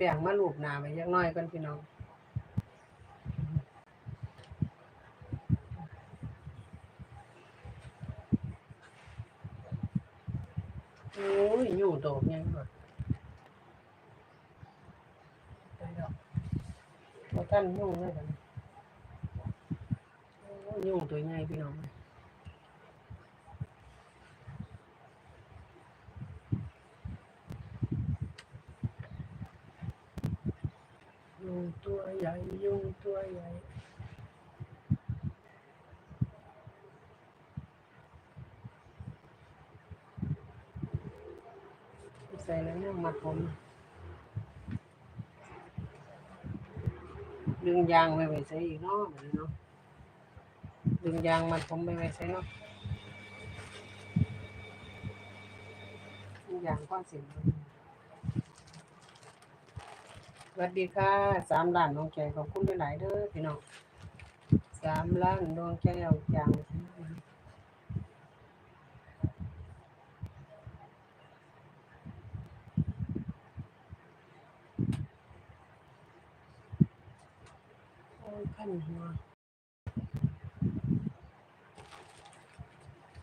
แป้งมาลูบหน้าไว้จักน่อยก่อนพี่น้องโอ้ยอยู่โดดยังก่อนไปดอกบ่ทันยุ่งเลยบันโอ้ยยุ่งตัวใหญ่พี่น้อง ตัวใหญ่ยุงตัวใหญ่ใส่แล้วเนี่ยมัดผมดึงยางไว้ไว้ใส่อีกเนาะบัดนี้เนาะดึงยางมัดผมไปไว้ใส่เนาะดึงยางก้อนสินส วัสดีค่ะสามล้านดวงใจขอบคุณหลายๆเด้อพี่น้องสามล้านดวงใจเอาจางขั้นหัว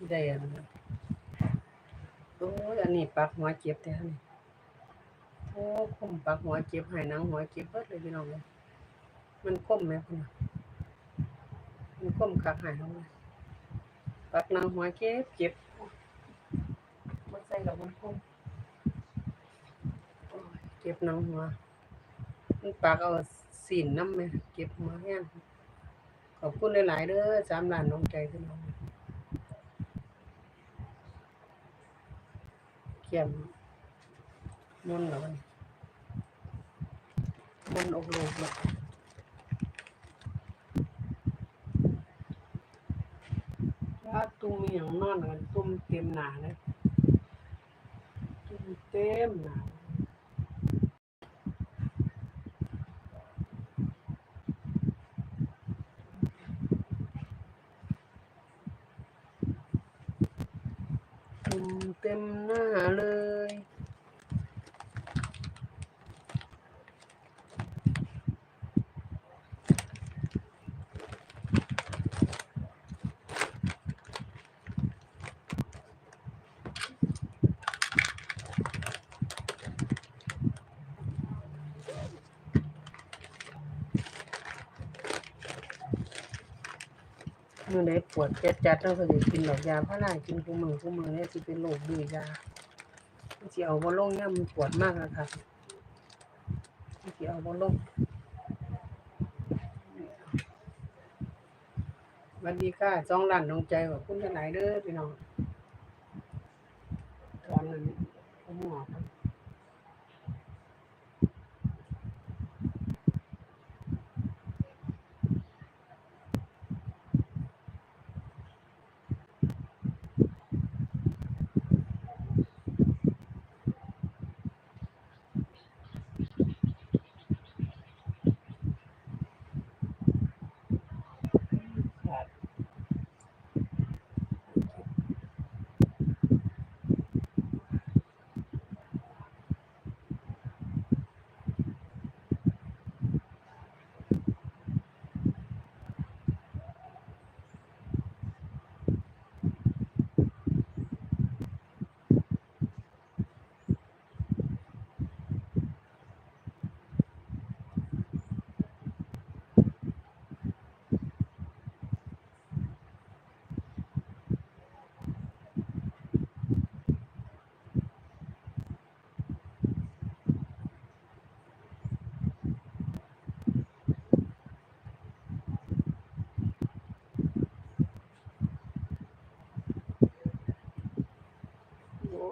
ได้อันโอ้ยอันนี้ปักหัวเจ็บแท้นี่ อ้คมปักหัวเจ็บใหายหนังหัวเจ็บเบิดเลยพี่น้องเลยมันคมไหมคุณน่ะมันคมคักหายทั้งเลยปักหนังหัวเจ็บเจ็บมันใส่กับมันคมโอ้ยเจ็บหนังหัวมันปากเอาสินน้ำไหมเก็บหัวแห้งขอบคุณหลายๆเด้อสามล้านน้องใจขึ้นมาเขียม มุนเหรอวะนี่มุนอกโลกเลยถ้าตุ้มมีอย่างนอนกันตุ้มเต็มหนาเลยตุ้มเต็มหนาตุ่มเต็มหน้า เลยมื่ในปวดจัดจัดแล้วก็จกินดอกยาพระนากินกูมือกูมือเนี่ยสิเป็นโรคดื้อยาสิเอาบอลงเนี่ยมันปวดมากอะค่ะสิเอาบอลงวันดีค่ะสองล้านน้องใจขอบคุณหลายๆเด้อพี่น้อง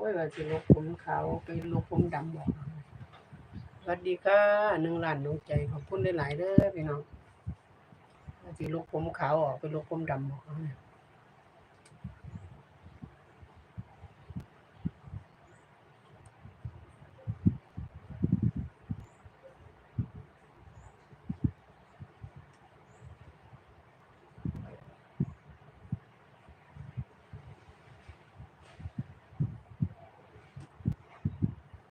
อ้ยว่าสิลกผมขาวไปลกผมดำบอกสวัสดีค่ะหนึ่งล้านดวงใจขอบคุณหลายๆเด้อพี่น้องว่าสิลกผมขาวออกไปลกผมดำบอก